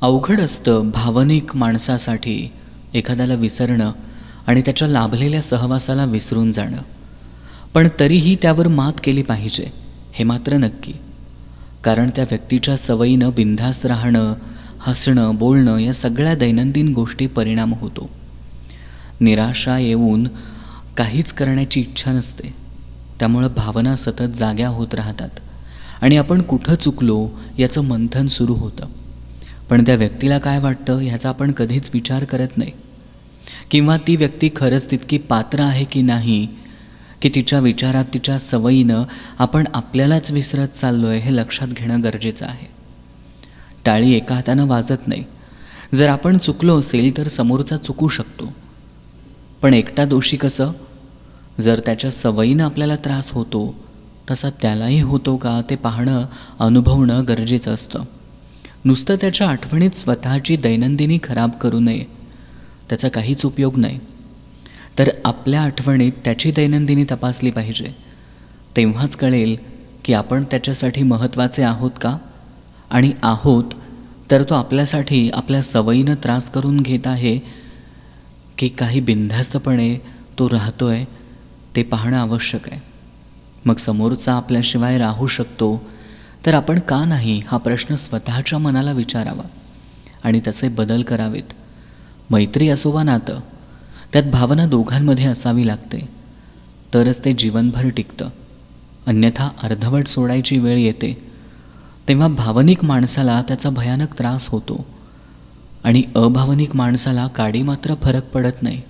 अवघड असतं भावनिक माणसासाठी एखाद्याला विसरणं आणि त्याच्या लाभलेल्या सहवासाला विसरून जाणं. पण तरीही त्यावर मात केली पाहिजे हे मात्र नक्की. कारण त्या व्यक्तीच्या सवयीनं बिनधास्त राहणं हसणं बोलणं या सगळ्या दैनंदिन गोष्टी परिणाम होतो. निराशा येऊन काहीच करण्याची इच्छा नसते. त्यामुळं भावना सतत जाग्या होत राहतात. आणि आपण कुठं चुकलो याचं मंथन सुरू होतं. पण त्या व्यक्तीला काय वाटतं ह्याचा आपण कधीच विचार करत नाही. किंवा ती व्यक्ती खरंच तितकी पात्र आहे की नाही की तिच्या विचारात तिच्या सवयीनं आपण आपल्यालाच विसरत चाललो आहे हे लक्षात घेणं गरजेचं आहे. टाळी एका हातानं वाजत नाही. जर आपण चुकलो असेल तर समोरचा चुकू शकतो. पण एकटा दोषी कसं? जर त्याच्या सवयीनं आपल्याला त्रास होतो तसा त्यालाही होतो का ते पाहणं अनुभवणं गरजेचं असतं. नुसतं त्याच्या आठवणीत स्वतःची दैनंदिनी खराब करू नये. त्याचा काहीच उपयोग नाही. तर आपल्या आठवणीत त्याची दैनंदिनी तपासली पाहिजे. तेव्हाच कळेल की आपण त्याच्यासाठी महत्त्वाचे आहोत का? आणि आहोत तर तो आपल्यासाठी आपल्या सवयीनं त्रास करून घेत आहे की काही बिनधास्तपणे तो राहतो आहे ते पाहणं आवश्यक आहे. मग समोरचा आपल्याशिवाय राहू शकतो तर आपण का नाही हा प्रश्न स्वतःच्या मनाला विचारावा आणि तसे बदल करावेत. मैत्री असो वा नातं त्यात भावना दोघांमध्ये असावी लागते. तरच ते जीवनभर टिकतं. अन्यथा अर्धवट सोडायची वेळ येते. तेव्हा भावनिक माणसाला त्याचा भयानक त्रास होतो. आणि अभावनिक माणसाला काडी मात्र फरक पडत नाही.